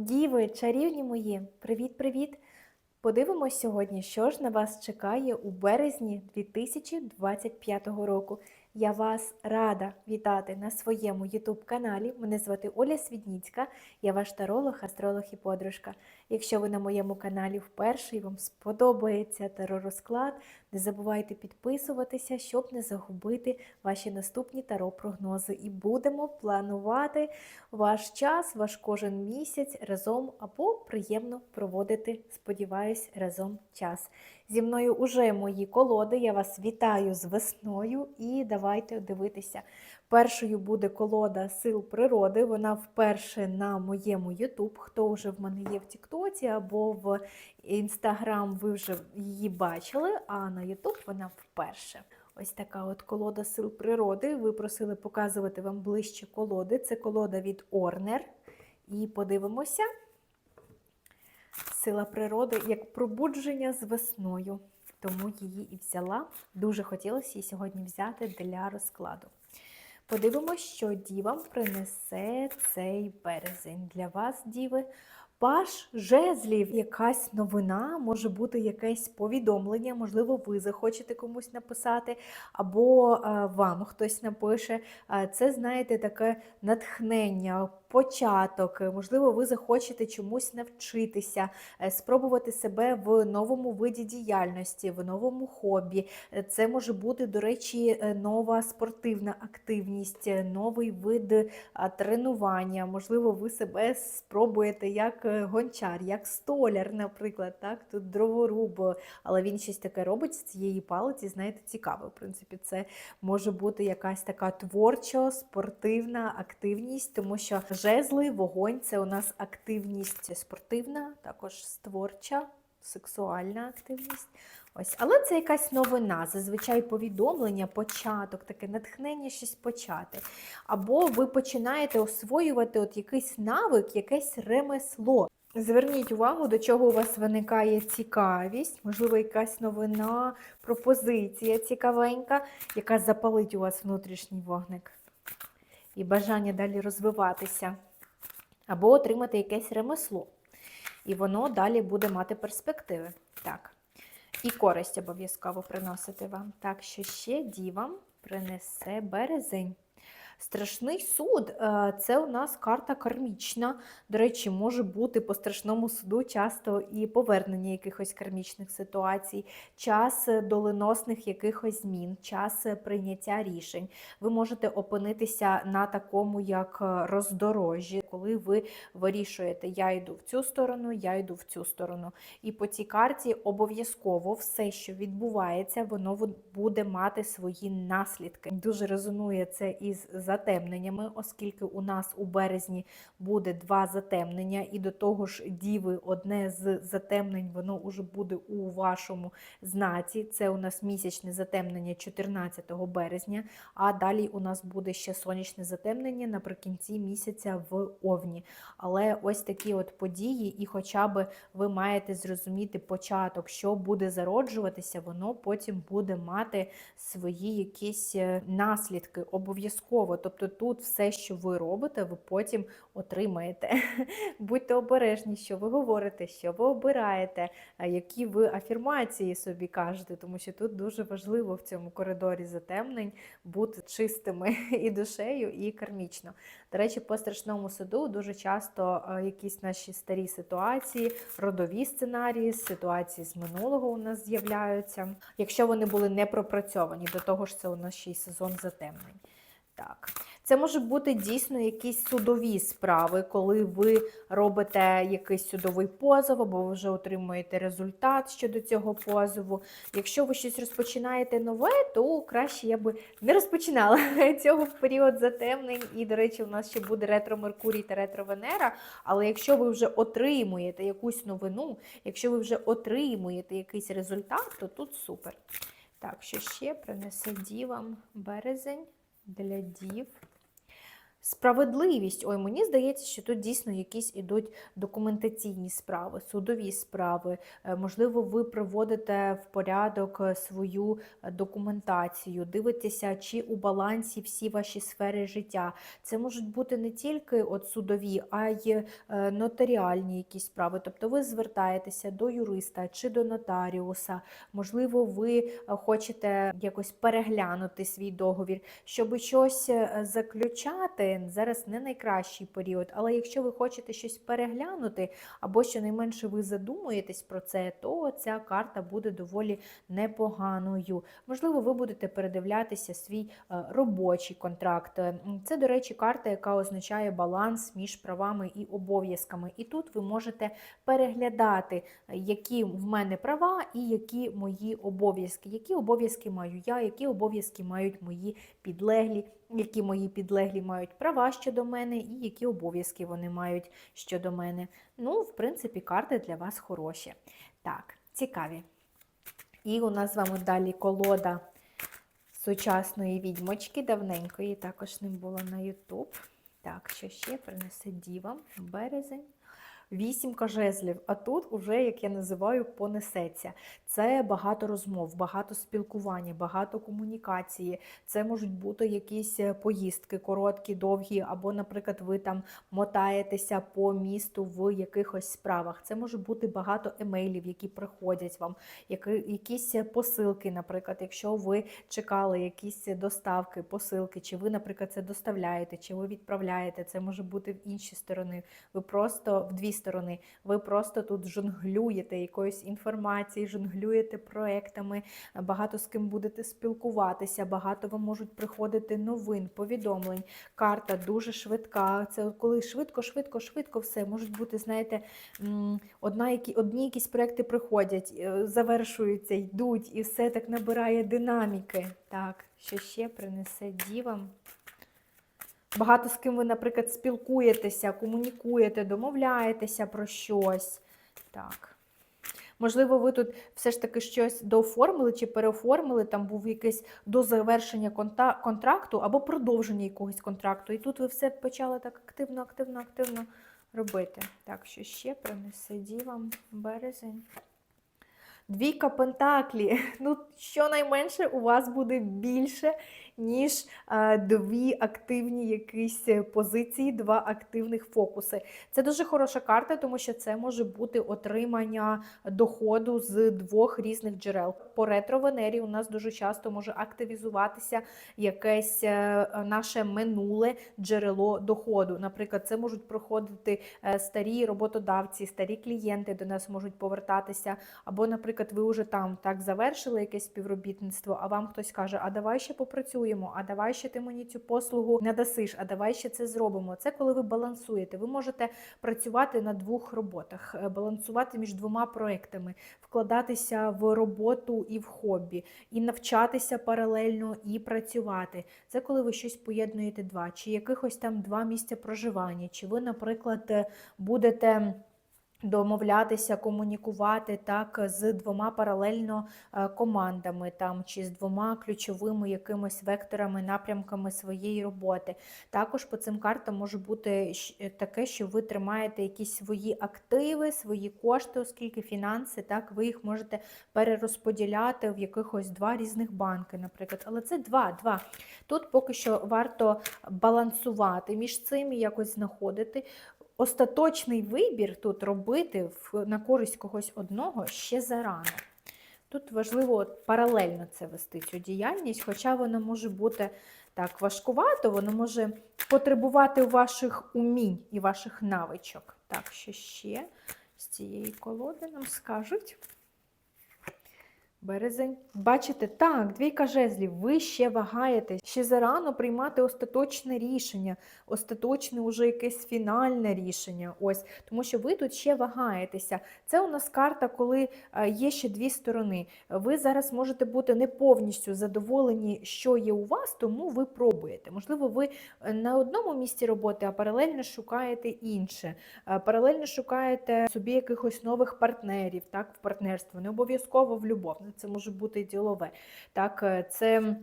Діви, чарівні мої, привіт-привіт! Подивимось сьогодні, що ж на вас чекає у березні 2025 року. Я вас рада вітати на своєму YouTube каналі. Мене звати Оля Свідніцька, я ваш таролог, астролог і подружка. Якщо ви на моєму каналі вперше і вам сподобається таророзклад, не забувайте підписуватися, щоб не загубити ваші наступні таро-прогнози. І будемо планувати ваш час, ваш кожен місяць разом або приємно проводити, сподіваюсь, разом час. Зі мною уже мої колоди. Я вас вітаю з весною і давайте дивитися. Першою буде колода сил природи. Вона вперше на моєму YouTube. Хто вже в мене є в Тіктоці або в Інстаграм, ви вже її бачили, а на YouTube вона вперше. Ось така от колода сил природи. Ви просили показувати вам ближче колоди. Це колода від Орнер. І подивимося. Сила природи як пробудження з весною. Тому її і взяла. Дуже хотілося її сьогодні взяти для розкладу. Подивимось, що дівам принесе цей березень. Для вас, діви, паш жезлів, якась новина, може бути якесь повідомлення, можливо, ви захочете комусь написати, або е, вам хтось напише. Е, Це, знаєте, таке натхнення, початок. Можливо, ви захочете чомусь навчитися, е, спробувати себе в новому виді діяльності, в новому хобі. Е, Це може бути, до речі, е, нова спортивна активність, е, новий вид е, тренування. Можливо, ви себе спробуєте як е, гончар, як столяр, наприклад, так, тут дроворуб, але він щось таке робить з цієї палиці, знаєте, цікаво. В принципі, це може бути якась така творчо спортивна активність, тому що жезли, вогонь це у нас активність спортивна, також творча, сексуальна активність. Ось, але це якась новина, зазвичай повідомлення, початок, таке натхнення щось почати. Або ви починаєте освоювати от якийсь навик, якесь ремесло. Зверніть увагу, до чого у вас виникає цікавість, можливо, якась новина, пропозиція цікавенька, яка запалить у вас внутрішній вогник і бажання далі розвиватися, або отримати якесь ремесло. І воно далі буде мати перспективи. Так. І користь обов'язково приносити вам. Так що ще дівам принесе березень. Страшний суд е, це у нас карта кармічна. До речі, може бути по страшному суду часто і повернення якихось кармічних ситуацій, час е, доленосних якихось змін, час е, прийняття рішень. Ви можете опинитися на такому, як роздорожжі, коли ви вирішуєте, я йду в цю сторону, я йду в цю сторону. І по цій карті обов'язково все, що відбувається, воно буде мати свої наслідки. Дуже резонує це із затемненнями, оскільки у нас у березні буде два затемнення, і до того ж, діви, одне з затемнень, воно вже буде у вашому знаці. Це у нас місячне затемнення 14 березня, а далі у нас буде ще сонячне затемнення наприкінці місяця в Овні. Але ось такі от події, і хоча б ви маєте зрозуміти початок, що буде зароджуватися, воно потім буде мати свої якісь е, наслідки обов'язково. Тобто тут все, що ви робите, ви потім отримаєте. Будьте обережні, що ви говорите, що ви обираєте, які ви афірмації собі кажете, тому що тут дуже важливо в цьому коридорі затемнень бути чистими і душею, і кармічно. До речі, по страшному суду дуже часто е, якісь наші старі ситуації, родові сценарії, ситуації з минулого у нас з'являються, якщо вони були не пропрацьовані. До того ж, це у нас ще й сезон затемнень. Так, це може бути дійсно якісь судові справи, коли ви робите якийсь судовий позов, або ви вже отримуєте результат щодо цього позову. Якщо ви щось розпочинаєте нове, то краще я би не розпочинала цього в період затемнень. І, до речі, у нас ще буде ретро Меркурій та ретро Венера. Але якщо ви вже отримуєте якусь новину, якщо ви вже отримуєте якийсь результат, то тут супер. Так, що ще принесе дівам березень для дів. Справедливість, ой, мені здається, що тут дійсно якісь ідуть документаційні справи, судові справи. Е, Можливо, ви приводите в порядок е, свою е, документацію, дивитеся, чи у балансі всі ваші сфери життя. Це можуть бути не тільки от судові, а й нотаріальні якісь справи. Тобто ви звертаєтеся до юриста чи до нотаріуса. Можливо, ви хочете якось переглянути свій договір, щоб щось е, заключати. Зараз не найкращий період, але якщо ви хочете щось переглянути, або щонайменше ви задумуєтесь про це, то ця карта буде доволі непоганою. Можливо, ви будете передивлятися свій е, робочий контракт. Це, до речі, карта, яка означає баланс між правами і обов'язками. І тут ви можете переглядати, е, які в мене права і які мої обов'язки. Які обов'язки маю я, які обов'язки мають мої підлеглі, які мої підлеглі мають права щодо мене, і які обов'язки вони мають щодо мене. Ну, в принципі, карти для вас хороші. Так, цікаві. І у нас з вами далі колода сучасної відьмочки, давненької, також не було на YouTube. Так, що ще принесе діва, березень. Вісімка жезлів, а тут уже, як я називаю, понесеться. Це багато розмов, багато спілкування, багато комунікації. Це можуть бути якісь е, поїздки, короткі, довгі, або, наприклад, ви там мотаєтеся по місту в якихось справах. Це може бути багато емейлів, які приходять вам, якісь посилки, наприклад, якщо ви чекали якісь доставки, посилки, чи ви, наприклад, це доставляєте, чи ви відправляєте, це може бути в інші сторони. Ви просто в дві сторони. Ви просто тут жонглюєте якоюсь інформацією, жонглюєте проектами, багато з ким будете спілкуватися, багато вам можуть приходити новин, повідомлень. Карта дуже швидка. Це коли швидко, швидко, швидко все можуть бути, знаєте, одна, які, одні якісь проекти приходять, е, завершуються, йдуть, і все так набирає динаміки. Так, що ще принесе дівам? Багато з ким ви, наприклад, спілкуєтеся, комунікуєте, домовляєтеся про щось. Так. Можливо, ви тут все ж таки щось дооформили чи переоформили, там був якийсь до завершення контракту або продовження якогось контракту. І тут ви все почали так активно, активно, активно робити. Так, що ще принесе дівам березень. Двійка пентаклі. Ну, щонайменше у вас буде більше, ніж е, дві активні якісь е, позиції, два активних фокуси. Це дуже хороша карта, тому що це може бути отримання доходу з двох різних джерел. По ретро-венері у нас дуже часто може активізуватися якесь е, наше минуле джерело доходу. Наприклад, це можуть проходити старі роботодавці, старі клієнти до нас можуть повертатися. Або, наприклад, ви вже там так завершили якесь співробітництво, а вам хтось каже, а давай ще попрацюємо, а давай ще ти мені цю послугу надасиш, а давай ще це зробимо. Це коли ви балансуєте. Ви можете працювати на двох роботах, е, балансувати між двома проектами, вкладатися в роботу і в хобі, і навчатися паралельно, і працювати. Це коли ви щось поєднуєте два, чи якихось там два місця проживання, чи ви, наприклад, е, будете. Домовлятися, комунікувати так з двома паралельно е, командами, там чи з двома ключовими якимись векторами, напрямками своєї роботи. Також по цим картам може бути е, таке, що ви тримаєте якісь свої активи, свої кошти, оскільки фінанси, так ви їх можете перерозподіляти в якихось два різних банки, наприклад. Але це два, два. Тут поки що варто балансувати між цим і якось знаходити. Остаточний вибір тут робити на користь когось одного ще зарано. Тут важливо паралельно це вести цю діяльність, хоча вона може бути так важкувато, воно може потребувати ваших умінь і ваших навичок. Так, що ще з цієї колоди нам скажуть. Березень. Бачите, так, двійка жезлів, ви ще вагаєтесь, ще зарано приймати остаточне рішення, остаточне уже якесь фінальне рішення. Ось, тому що ви тут ще вагаєтеся. Це у нас карта, коли е, є ще дві сторони. Ви зараз можете бути не повністю задоволені, що є у вас, тому ви пробуєте. Можливо, ви е, на одному місці роботи, а паралельно шукаєте інше. Е, Паралельно шукаєте собі якихось нових партнерів, так, в партнерство, не обов'язково в любов. Це може бути ділове. Так, е, це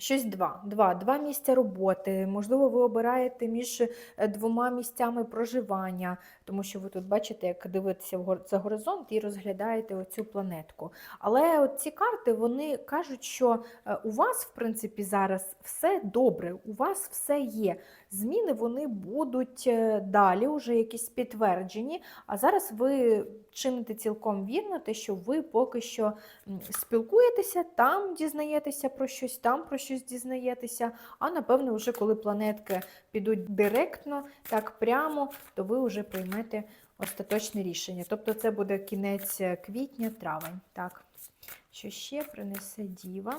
Щось два. Два. Два місця роботи. Можливо, ви обираєте між е, двома місцями проживання, тому що ви тут бачите, як дивитеся вгор- за горизонт і розглядаєте оцю планетку. Але от ці карти вони кажуть, що е, у вас, в принципі, зараз все добре, у вас все є. Зміни вони будуть е, далі, уже якісь підтверджені. А зараз ви чините цілком вірно, те, що ви поки що спілкуєтеся, там дізнаєтеся про щось, там про щось дізнаєтеся. А напевно, вже коли планетки підуть директно, так прямо, то ви вже приймете остаточне рішення. Тобто це буде кінець е, квітня, травень. Так, що ще принесе діва?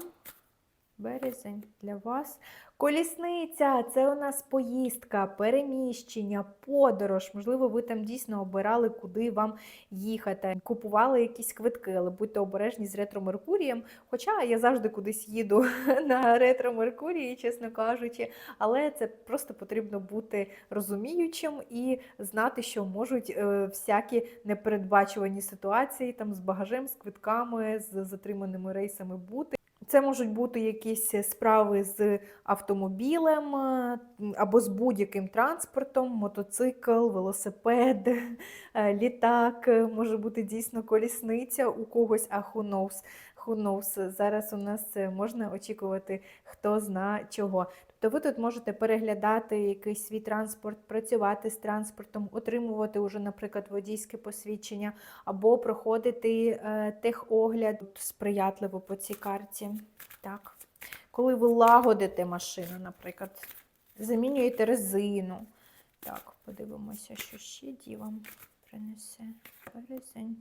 Березень для вас. Колісниця це у нас поїздка, переміщення, подорож. Можливо, ви там дійсно обирали, куди вам їхати, купували якісь квитки, але будьте обережні з ретро Меркурієм. Хоча я завжди кудись їду на ретро Меркурії, чесно кажучи, але це просто потрібно бути розуміючим і знати, що можуть е, всякі непередбачувані ситуації там з багажем, з квитками, з затриманими рейсами бути. Це можуть бути якісь справи з автомобілем е, або з будь-яким транспортом, мотоцикл, велосипед, е, літак, е, може бути дійсно колісниця у когось, а who knows, who knows. Зараз у нас е, можна очікувати хто зна чого. Тобто ви тут можете переглядати якийсь свій транспорт, працювати з транспортом, отримувати уже, наприклад, водійське посвідчення, або проходити е, техогляд сприятливо по цій карті. Так. Коли ви лагодите машину, наприклад, замінюєте резину. Так, подивимося, що ще дівам принесе березень.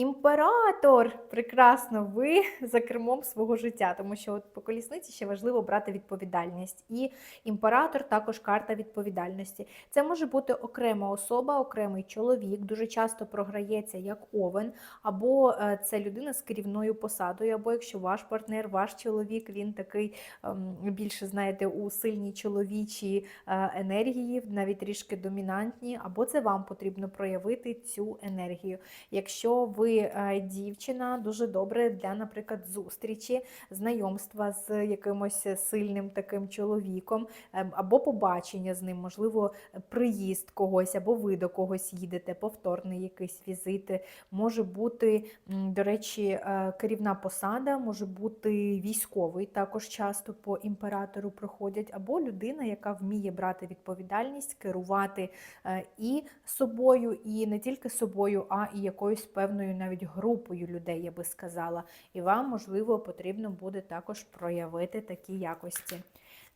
Імператор! Прекрасно, ви за кермом свого життя, тому що от по колісниці ще важливо брати відповідальність. І імператор також карта відповідальності. Це може бути окрема особа, окремий чоловік, дуже часто програється як овен, або е, це людина з керівною посадою, або якщо ваш партнер, ваш чоловік, він такий ем, більше, знаєте, у сильній чоловічій е, енергії, навіть трішки домінантні, або це вам потрібно проявити цю енергію. Якщо ви е, дівчина, дуже добре для, наприклад, зустрічі, знайомства з якимось сильним таким чоловіком, ем, або побачення з ним, можливо, приїзд когось, або ви до когось їдете, повторний якийсь візит. Може бути, до речі, е, керівна посада, може бути військовий, також часто по імператору проходять, або людина, яка вміє брати відповідальність, керувати е, і собою, і не тільки собою, а і якоюсь певною навіть групою людей, я би сказала. І вам, можливо, потрібно буде також проявити такі якості.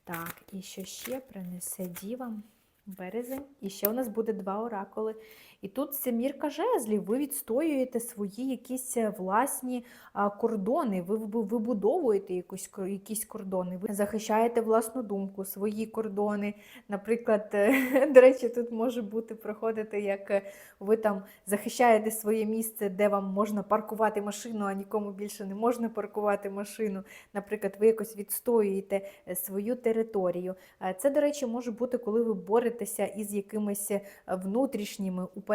Так, і що ще принесе діва Березень. І ще у нас буде два оракули. І тут семірка жезлів. Ви відстоюєте свої якісь е, власні кордони, ви вибудовуєте якусь, якісь кордони, ви захищаєте власну думку, свої кордони. Наприклад, е, до речі, тут може бути проходити, як е, ви там захищаєте своє місце, де вам можна паркувати машину, а нікому більше не можна паркувати машину. Наприклад, ви якось відстоюєте свою територію. Це, до речі, може бути, коли ви боретеся із якимись внутрішніми упередженнями,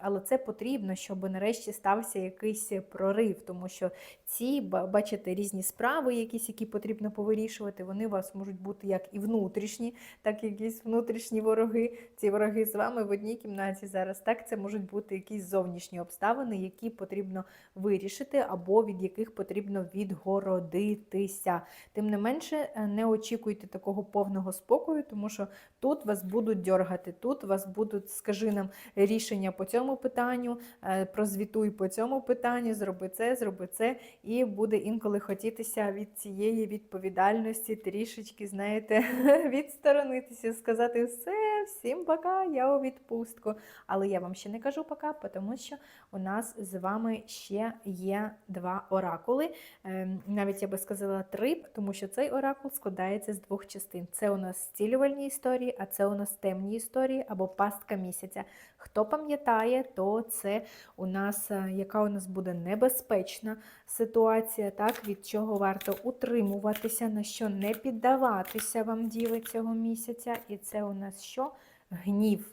але це потрібно, щоб нарешті стався якийсь прорив, тому що ці, бачите, різні справи, якісь, які потрібно повирішувати, вони у вас можуть бути як і внутрішні, так і якісь внутрішні вороги. Ці вороги з вами в одній кімнаті зараз. Так, це можуть бути якісь зовнішні обставини, які потрібно вирішити, або від яких потрібно відгородитися. Тим не менше, е, не очікуйте такого повного спокою, тому що тут вас будуть дьоргати, тут вас будуть, скажи нам, рішення по цьому питанню, е, прозвітуй по цьому питанню, зроби це, зроби це, і буде інколи хотітися від цієї відповідальності трішечки, знаєте, відсторонитися, сказати все, всім пока, я у відпустку. Але я вам ще не кажу пока, тому що у нас з вами ще є два оракули. Ем, Навіть я би сказала три, тому що цей оракул складається з двох частин. Це у нас зцілювальні історії, а це у нас темні історії або пастка місяця. Хто пам'ятає, то це у нас е, яка у нас буде небезпечна ситуація, так від чого варто утримуватися, на що не піддаватися вам діви цього місяця. І це у нас що? Гнів.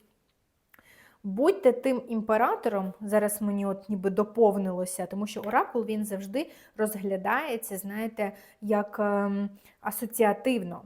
Будьте тим імператором, зараз мені от ніби доповнилося, тому що оракул він завжди розглядається, знаєте, як ем, асоціативно.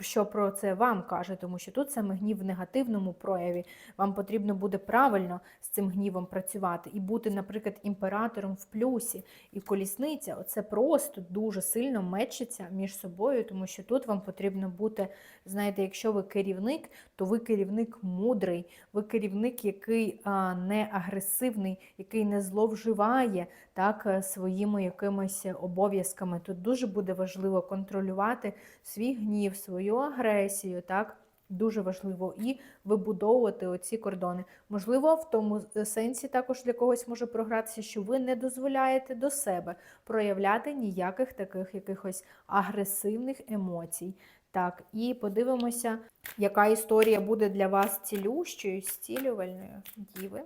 Що про це вам каже, тому що тут саме гнів в негативному прояві. Вам потрібно буде правильно з цим гнівом працювати і бути, наприклад, імператором в плюсі. І колісниця оце просто дуже сильно мечиться між собою, тому що тут вам потрібно бути, знаєте, якщо ви керівник, то ви керівник мудрий, ви керівник, який не агресивний, який не зловживає так, е, своїми якимись обов'язками. Тут дуже буде важливо контролювати свій гнів, свою агресію. так, Дуже важливо і вибудовувати оці кордони. Можливо, в тому сенсі також для когось може програтися, що ви не дозволяєте до себе проявляти ніяких таких якихось агресивних емоцій. Так, і подивимося, яка історія буде для вас цілющою, зцілювальною діви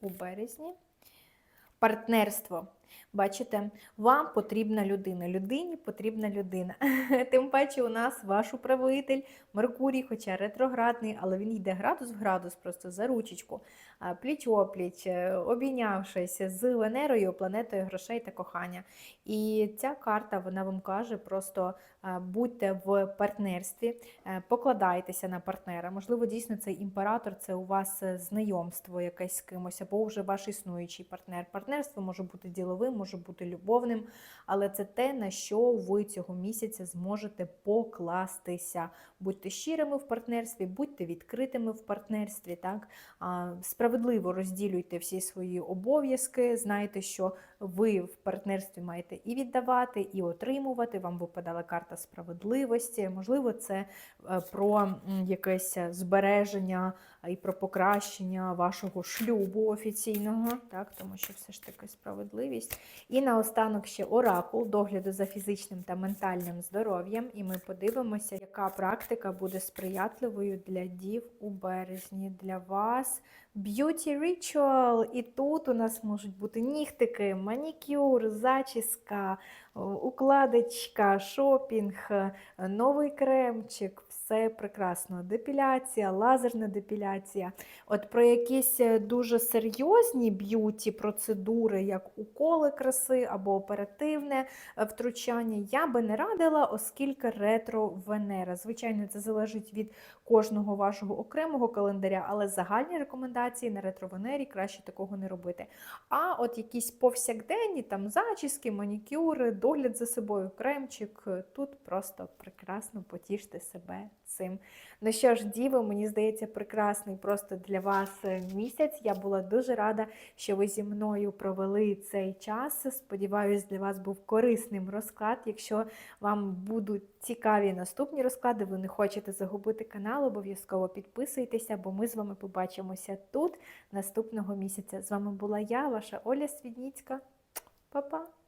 у березні. Партнерство. Бачите, вам потрібна людина, людині потрібна людина. Тим паче у нас ваш управитель Меркурій, хоча ретроградний, але він йде градус в градус, просто за ручечку, пліч опліч, е, обійнявшись з Венерою, планетою грошей та кохання. І ця карта вона вам каже: просто будьте в партнерстві, е, покладайтеся на партнера. Можливо, дійсно цей імператор це у вас е, знайомство якесь з кимось, або вже ваш існуючий партнер. Партнерство може бути діловим, може бути любовним, але це те, на що ви цього місяця зможете покластися. Будьте щирими в партнерстві, будьте відкритими в партнерстві. так? Справедливо розділюйте всі свої обов'язки. Знайте, що ви в партнерстві маєте і віддавати, і отримувати. Вам випадала карта справедливості. Можливо, це е, про якесь збереження і про покращення вашого шлюбу офіційного, так, тому що все ж таки справедливість. І наостанок ще оракул догляду за фізичним та ментальним здоров'ям. І ми подивимося, яка практика буде сприятливою для дів у березні для вас. Beauty Ritual. І тут у нас можуть бути нігтики, манікюр, зачіска, укладочка, шопінг, новий кремчик. Все прекрасно. Депіляція, лазерна депіляція. От про якісь е, дуже серйозні б'юті процедури, як уколи краси або оперативне е, втручання, я би не радила, оскільки ретро Венера. Звичайно, це залежить від кожного вашого окремого календаря, але загальні рекомендації на ретро Венері краще такого не робити. А от якісь повсякденні там зачіски, манікюри, догляд за собою, кремчик, тут просто прекрасно потіште себе цим. Ну що ж, діви, мені здається, прекрасний просто для вас е, місяць. Я була дуже рада, що ви зі мною провели цей час. Сподіваюсь, для вас був корисним розклад. Якщо вам будуть цікаві наступні розклади, ви не хочете загубити канал, обов'язково підписуйтеся, бо ми з вами побачимося тут наступного місяця. З вами була я, ваша Оля Свідніцька. Па-па!